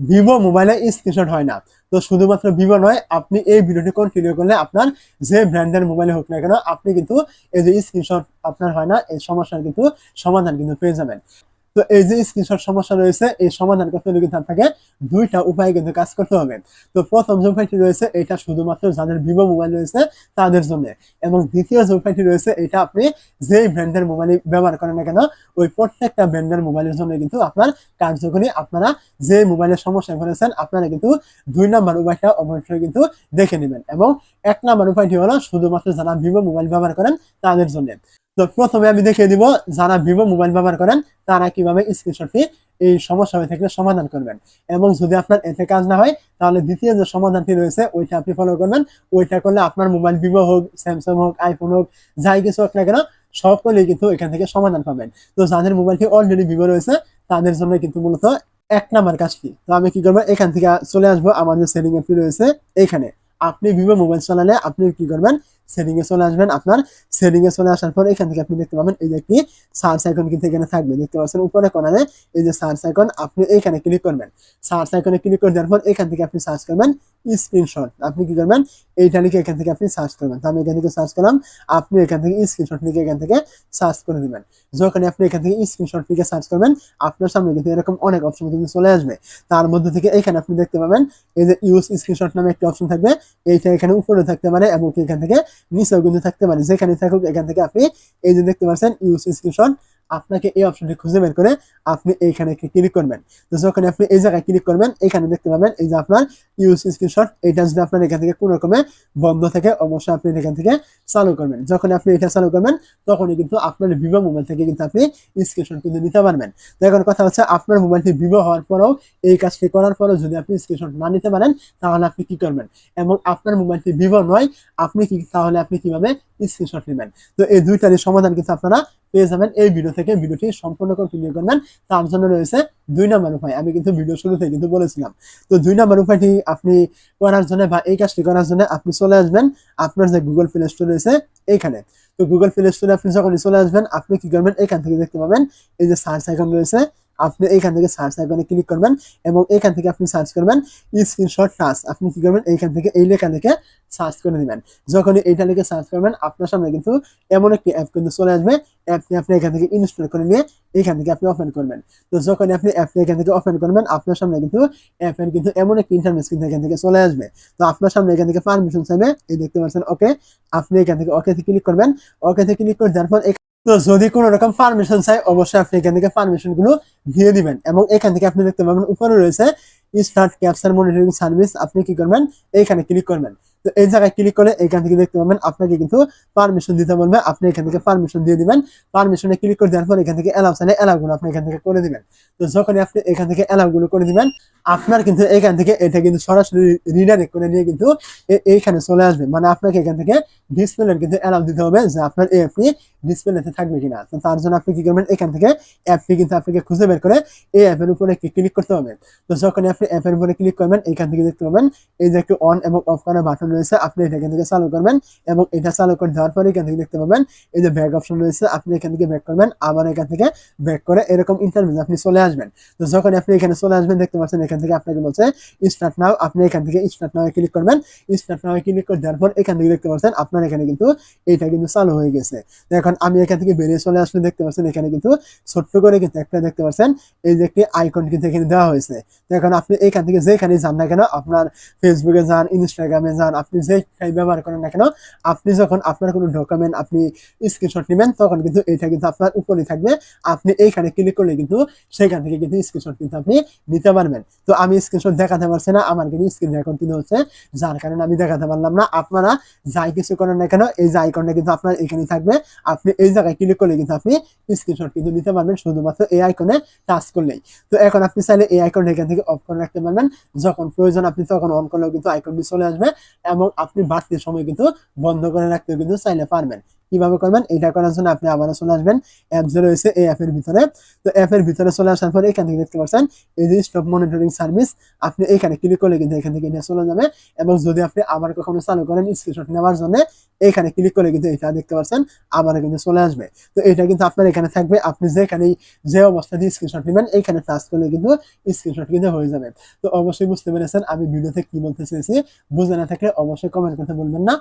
Vivo মোবাইলে screenshot হয় না। তো শুধুমাত্র ভিভো নয়, আপনি এই ভিডিওটি কন্টিনিউ করলে আপনার যে ব্র্যান্ডের মোবাইলে হোক না কেন, আপনি কিন্তু এই যে স্ক্রিনশট আপনার হয় না, এই সমস্যার কিন্তু সমাধান কিন্তু পেয়ে যাবেন। তো এই যে স্ক্রিনশট সমস্যা রয়েছে, এই সমাধান করতে হলে কিন্তু আপনাকে দুইটা উপায় কিন্তু কাজ করতে হবে। তো প্রথম যে উপায়টি রয়েছে, এটা শুধুমাত্র যাদের ভিভো মোবাইল রয়েছে, তাদের জন্য। এবং দ্বিতীয় যে উপায়টি রয়েছে, এটা আপনি যেই ব্র্যান্ডের মোবাইল ব্যবহার করেন না কেন, ওই প্রত্যেকটা ব্র্যান্ডের মোবাইলের জন্য কিন্তু আপনার কার্যকরী, আপনারা যে মোবাইলের সমস্যা করেছেন আপনারা কিন্তু দুই নাম্বার উপায়টা অবশ্যই কিন্তু দেখে নেবেন। এবং এক নাম্বার উপায়টি হলো, শুধুমাত্র যারা ভিভো মোবাইল ব্যবহার করেন, তাদের জন্য। তো প্রথমে আমি দেখিয়ে দিব যারা ভিভো মোবাইল ব্যবহার করেন, তারা কীভাবে স্ক্রিনশটটি এই সমস্যা হয়ে থাকলে সমাধান করবেন। এবং যদি আপনার এতে কাজ না হয়, তাহলে দ্বিতীয় যে সমাধানটি রয়েছে, ওইটা আপনি ফলো করবেন। ওইটা করলে আপনার মোবাইল ভিভো হোক, স্যামসাং হোক আইফোন হোক, যাই কিছু হোক না কেন, সকলেই কিন্তু এখান থেকে সমাধান পাবেন। তো যাদের মোবাইলটি অলরেডি ভিভো রয়েছে, তাদের জন্য কিন্তু মূলত এক নাম্বার কাজটি। তো আমি কি করব? এখান থেকে চলে আসব। আমাদের সেটিং অ্যাপটি রয়েছে, এখানে। আপনি ভিভো মোবাইল চালালে আপনি কি করবেন? এ চলে আসবেন আপনার এ চলে আসার পর এখান থেকে আপনি দেখতে পাবেন এই যে একটি সার্চ আইকন কিন্তু এখানে থাকবে। দেখতে পাচ্ছেন উপরে কোনারে এই যে সার্চ আইকন আপনি এইখানে ক্লিক করবেন। সার্চ আইকনে ক্লিক করে দেওয়ার পর এখান থেকে আপনি সার্চ করবেন স্ক্রিনশট আপনি কি করবেন? এইটা লিখে এখান থেকে আপনি সার্চ করবেন। তো আমি এখান থেকে সার্চ করলাম, আপনি এখান থেকে স্ক্রিনশট লিখে এখান থেকে সার্চ করে দিবেন। যখন আপনি এখান থেকে স্ক্রিনশট লিখে সার্চ করবেন, আপনার সামনে কিন্তু এরকম অনেক অপশন কিন্তু চলে আসবে। তার মধ্যে থেকে এখানে আপনি দেখতে পাবেন, এই যে ইউজ স্ক্রিনশট নামে একটি অপশন থাকবে। এইটা এখানে উপরে থাকতে পারে এবং এখান থেকে নিচেও কিন্তু থাকতে পারে যেখানে থাকুক এখান থেকে আপনি এই যে দেখতে পাচ্ছেন ইউজ স্ক্রিনশট আপনাকে এই অপশনটি খুঁজে বের করে আপনি এইখানে ক্লিক করবেন। তো যখন আপনি এই জায়গায় ক্লিক করবেন, এখানে দেখতে পাবেন এই যে আপনার ইউজ স্ক্রিনশট এটা যদি আপনার এখান থেকে কোনো রকমে বন্ধ থাকে, অবশ্যই আপনি এখান থেকে চালু করবেন। যখন আপনি এটা চালু করবেন, তখনই কিন্তু আপনার ভিভো মোবাইল থেকে কিন্তু আপনি স্ক্রিনশট কিন্তু নিতে পারবেন। তো এখন কথা হচ্ছে, আপনার মোবাইলটি ভিভো হওয়ার পরেও, এই কাজটি করার পরেও যদি আপনি স্ক্রিনশট না নিতে পারেন, তাহলে আপনি কি করবেন? এবং আপনার মোবাইলটি ভিভো নয়, আপনি কি তাহলে আপনি কীভাবে স্ক্রিনশট নেবেন? তো এই দুইটারই সমাধান কিন্তু আপনারা পেয়ে যাবেন এই ভিডিও থেকে। ভিডিওটি সম্পূর্ণ কন্টিনিউ করবেন তার জন্য রয়েছে দুই নম্বর উপায়। আমি কিন্তু ভিডিও শুরুতে কিন্তু বলেছিলাম। তো দুই নম্বর উপায়টি আপনি করার জন্য বা এই কাজটি করার জন্য আপনি চলে আসবেন আপনার যে গুগল প্লে স্টোর রয়েছে এইখানে। তো গুগল প্লে স্টোরে আপনি যখন চলে আসবেন, আপনি কি করবেন? এখান থেকে দেখতে পাবেন। এই যে সার্চ আইকন রয়েছে। আপনি এইখান থেকে সার্চ আইকনে ক্লিক করবেন এবং এখান থেকে আপনি সার্চ করবেন স্ক্রিনশট টাচ আপনি কি করবেন? এইখান থেকে, এই লেখা লিখে সার্চ করে দিবেন যখনই এইটা লিখে সার্চ করবেন, আপনার সামনে কিন্তু এমন একটি অ্যাপ কিন্তু চলে আসবে। অ্যাপটি আপনি এখান থেকে ইনস্টল করে নিয়ে এখান থেকে আপনি ওপেন করবেন। তো যখন আপনি অ্যাপটি এখান থেকে ওপেন করবেন, আপনার সামনে কিন্তু অ্যাপের কিন্তু এমন একটি ইন্টারনেট কিন্তু এখান থেকে চলে আসবে। তো আপনার সামনে এখান থেকে পারমিশন চাইবে। এই দেখতে পাচ্ছেন ওকে আপনি এখান থেকে ওকে ক্লিক করবেন। ওকে ক্লিক করে দেওয়ার পর তো যদি কোনো রকম পারমিশন চাই, অবশ্যই আপনি এখান থেকে পারমিশনগুলো দিয়ে দিবেন। এবং এখান থেকে আপনি দেখতে পাবেন উপরে রয়েছে স্টার্ট ক্যাপচার মনিটরিং সার্ভিস আপনি কি করবেন? এইখানে ক্লিক করবেন। তো এই জায়গায় ক্লিক করে এখান থেকে দেখতে পাবেন আপনাকে কিন্তু পারমিশন দিতে বলবে। আপনি এখান থেকে পারমিশন দিয়ে দিবেন। পারমিশনে ক্লিক করে দেওয়ার পর এখান থেকে অ্যালাউ চাইলে অ্যালাউ গুলো আপনি এখান থেকে করে দিবেন। তো যখনই আপনি এখান থেকে অ্যালাউ গুলো করে দিবেন, আপনার কিন্তু এখান থেকে এটা কিন্তু সরাসরি রিডাইরেক্ট করে নিয়ে কিন্তু এইখানে চলে আসবে। মানে আপনাকে এখান থেকে ডিসপ্লের কিন্তু অ্যালাউ দিতে হবে যে আপনার এই অ্যাপটি ডিসপ্লেতে থাকবে কিনা। তো তার জন্য আপনি কি করবেন? এখান থেকে অ্যাপটি কিন্তু আপনাকে খুঁজে বের করে এই অ্যাপের উপরে ক্লিক করতে হবে। তো যখন আপনি অ্যাপের উপরে ক্লিক করবেন এখান থেকে দেখতে পাবেন, এই যে একটি অন এবং অফ করার বাটন রয়েছে, আপনি এটা এখান থেকে চালু করবেন এবং এটা চালু করে দেওয়ার পরে এখান থেকে দেখতে পাবেন, এই যে ব্যাক অপশন রয়েছে, আপনি এখান থেকে ব্যাক করবেন, আবার এখান থেকে ব্যাক করে এরকম ইন্টারভিউ আপনি চলে আসবেন। তো যখন আপনি এখানে চলে আসবেন, দেখতে পাচ্ছেন এখান থেকে আপনাকে বলছে স্টার্ট নাও আপনি এখান থেকে স্টার্ট নাও ক্লিক করবেন স্টার্ট নাও ক্লিক করে দেওয়ার পর এখান থেকে দেখতে পাচ্ছেন, আপনার এখানে কিন্তু এটা কিন্তু চালু হয়ে গেছে। তো এখন আমি এখান থেকে বেরিয়ে চলে আসলে দেখতে পাচ্ছেন, এখানে কিন্তু ছোট্ট করে কিন্তু একটা দেখতে পাচ্ছেন, এই যে একটি আইকন কিন্তু এখানে দেওয়া হয়েছে। তো এখন আপনি এখান থেকে যেখানে যান না কেন, আপনার ফেসবুকে যান ইনস্টাগ্রামে যান, আপনি যেটাই ব্যবহার করেন না কেন, আপনি যখন আপনার কোনো ডকুমেন্ট আপনি স্ক্রিনশট নেবেন, তখন কিন্তু এটা কিন্তু আপনার উপরে থাকবে। আপনি এইখানে ক্লিক করলে কিন্তু সেখান থেকে কিন্তু স্ক্রিনশট কিন্তু আপনি নিতে পারবেন। তো আমি স্ক্রিনশট দেখাতে পারছি না, আমার কিন্তু স্ক্রিন রেকর্ড কিন্তু হচ্ছে, যার কারণে আমি দেখাতে পারলাম না। আপনারা যাই কিছু করেন না কেন, এই যে আইকনটা কিন্তু আপনার এখানে থাকবে। আপনি এই জায়গায় ক্লিক করলে কিন্তু আপনি স্ক্রিনশট কিন্তু নিতে পারবেন, শুধুমাত্র এই আইকনে টাচ করলেই। তো এখন আপনি চাইলে এই আইকনটা এখান থেকে অফ করে রাখতে পারবেন। যখন প্রয়োজন আপনি তখন অন করলেও কিন্তু আইকনটি চলে আসবে এবং আপনি বাড়তি সময় কিন্তু বন্ধ করে রাখতেও কিন্তু চাইলে পারবেন। কীভাবে করবেন? এটা করার জন্য আপনি আবারও চলে আসবেন। অ্যাপ যে রয়েছে এই অ্যাপের ভিতরে। তো অ্যাপের ভিতরে চলে আসার পরে এখান থেকে দেখতে পাচ্ছেন, এই যে স্টক মনিটরিং সার্ভিস আপনি এখানে ক্লিক করলে কিন্তু এখান থেকে এটা চলে যাবে। এবং যদি আপনি আবার কখনো চালু করেন স্ক্রিনশট নেওয়ার জন্য, এখানে ক্লিক করলে কিন্তু এটা দেখতে পাচ্ছেন আবার কিন্তু চলে আসবে। তো এটা কিন্তু আপনার এখানে থাকবে। আপনি যেখানেই যে অবস্থা অবস্থাতে স্ক্রিনশট নেবেন, এখানে টাচ করলে কিন্তু স্ক্রিনশট কিন্তু হয়ে যাবে। তো অবশ্যই বুঝতে পেরেছেন আমি ভিডিওতে কি বলতে চেয়েছি। বুঝে না থাকলে অবশ্যই কমেন্ট করতে বলবেন না।